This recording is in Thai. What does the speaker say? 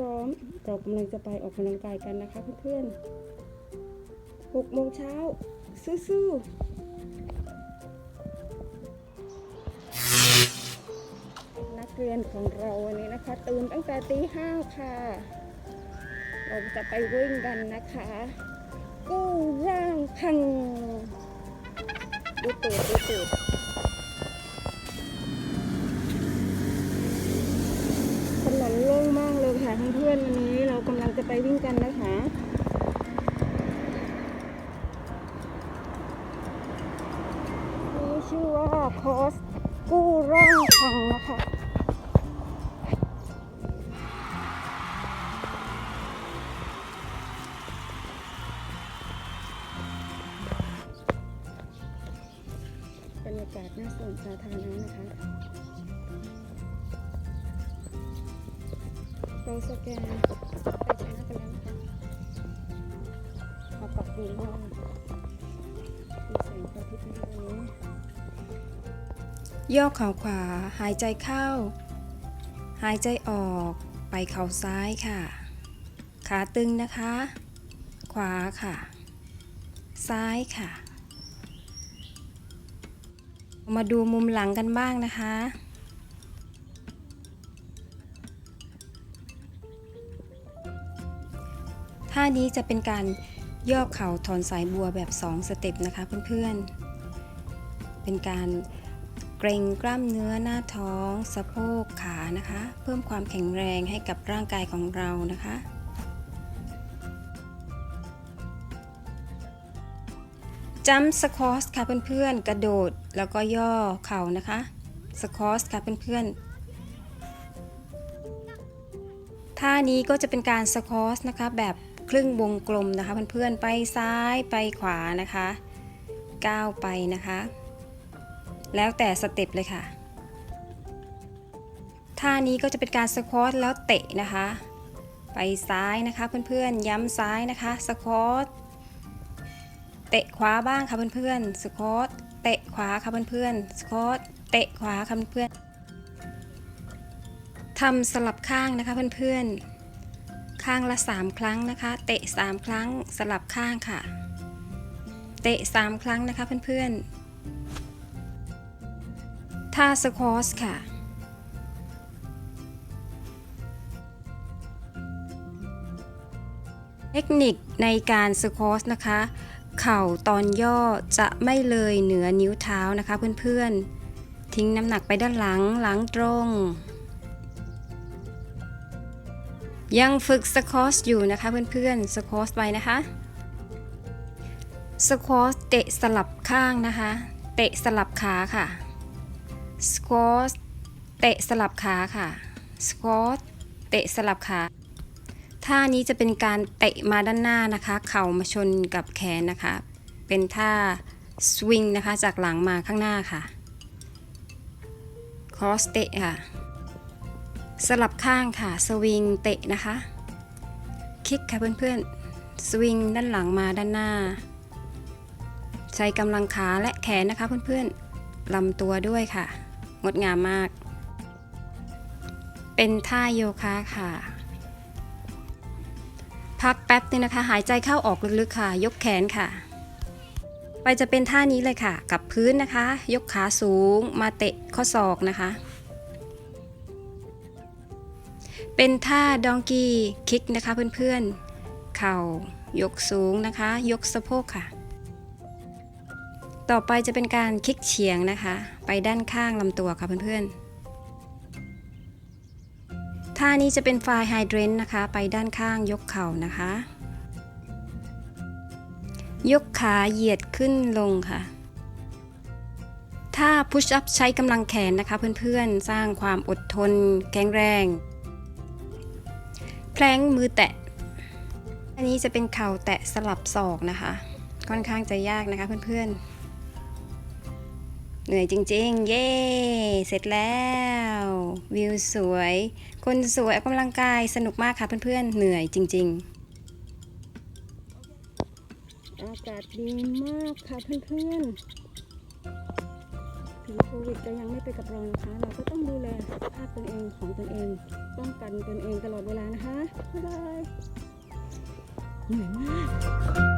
ร้อมเรากำลังจะไปออกกำลังกายกันนะคะเพื่อนๆหกโมงเช้าสู้ๆนักเรียนของเราวันนี้นะคะ ตื่นตั้งแต่ตีห้าค่ะ เราจะไปวิ่งกันนะคะ กู้ร่างพังดูตูดดูตูดถนนโล่งมากเลยค่ะเพื่อนๆวันนี้เรากำลังจะ ไปวิ่งกันนะคะนี่ชื่อว่าคอสกู้ร่างพังนะคะบรรยากาศหน้าสวนสาธารณะนะคะ เราสแกน มาปรับปรุงห้องมีแสงพระอาทิตย์นี้ย่อเข่าขวา หายใจเข้า หายใจออก ไปเข่าซ้ายค่ะ ขาตึงนะคะ ขวาค่ะ ซ้ายค่ะ มาดูมุมหลังกันบ้างนะคะท่านี้จะเป็นการ ย่อเข่าถอนสายบัวแบบ 2 สเต็ปนะคะเพื่อนๆ เป็นการเกรงกล้ามเนื้อหน้าท้อง สะโพกขานะคะ เพิ่มความแข็งแรงให้กับร่างกายของเรานะคะ จัมสคอสค่ะเพื่อนๆ กระโดดแล้วก็ย่อเข่านะคะสคอสค่ะเพื่อนๆท่านี้ก็จะเป็นการสควอสนะคะแบบ ครึ่งวงกลมนะคะเพื่อนๆไปซ้ายไปขวานะคะก้าวไปนะคะ แล้วแต่สเต็ปเลยค่ะท่านี้ก็จะเป็นการสควอตแล้วเตะนะคะ ไปซ้ายนะคะเพื่อนๆย้ำซ้ายนะคะสควอตเตะขวาบ้างค่ะเพื่อนๆสควอตเตะขวาค่ะเพื่อนๆสควอตเตะขวาค่ะเพื่อนๆทำสลับข้างนะคะเพื่อนๆ ข้างละ 3 ครั้งนะคะ เตะ 3 ครั้งสลับข้างค่ะ เตะ 3 ครั้งนะคะเพื่อนๆท่าสควอสค่ะ เทคนิคในการสควอสนะคะ เข่าตอนย่อจะไม่เลยเหนือนิ้วเท้านะคะเพื่อนๆ ทิ้งน้ำหนักไปด้านหลังหลังตรง ยังฝึกสควอสอยู่นะคะเพื่อนๆสควอสไปนะคะสควอสเตะสลับข้างนะคะ เตะสลับขาค่ะสควอตเตะสลับขาค่ะสควอตเตะสลับขาท่านี้จะเป็นการเตะมาด้านหน้านะคะ เข่ามาชนกับแขนนะคะ เป็นท่าสวิงนะคะจากหลังมาข้างหน้าค่ะคอสเตะค่ะ สลับข้างค่ะ สวิงเตะนะคะ คลิกค่ะเพื่อนๆ สวิงด้านหลังมาด้านหน้า ใช้กำลังขาและแขนนะคะเพื่อนๆลำตัวด้วยค่ะ งดงามมาก เป็นท่าโยคะค่ะ พักแป๊บนึงนะคะ หายใจเข้าออกลึกๆค่ะ ยกแขนค่ะ ไปจะเป็นท่านี้เลยค่ะ กับพื้นนะคะ ยกขาสูงมาเตะข้อศอกนะคะ เป็นท่าดองกี้คิกนะคะเพื่อนๆ เข่ายกสูงนะคะ ยกสะโพกค่ะ ต่อไปจะเป็นการคิกเฉียงนะคะ ไปด้านข้างลำตัวค่ะเพื่อนๆ ท่านี้จะเป็นไฟไฮเดรนนะคะ ไปด้านข้างยกเข่านะคะ ยกขาเหยียดขึ้นลงค่ะท่าพุชอัพใช้กำลังแขนนะคะเพื่อนๆ สร้างความอดทน แข็งแรง แพลงมือแตะ อันนี้จะเป็นเข่าแตะสลับศอกนะคะ ค่อนข้างจะยากนะคะเพื่อนๆ เหนื่อยจริงๆ เย้ เสร็จแล้ว วิวสวย คนสวยออกกำลังกายสนุกมากค่ะเพื่อนๆ เหนื่อยจริงอากาศดีมากค่ะเพื่อนๆ ถึงโควิดจะยังไม่ไปกับเรานะคะ เราก็ต้องดูแลสุขภาพตนเองของตนเอง ป้องกันตนเองตลอดเวลานะคะ บ๊ายบายเหนื่อยมาก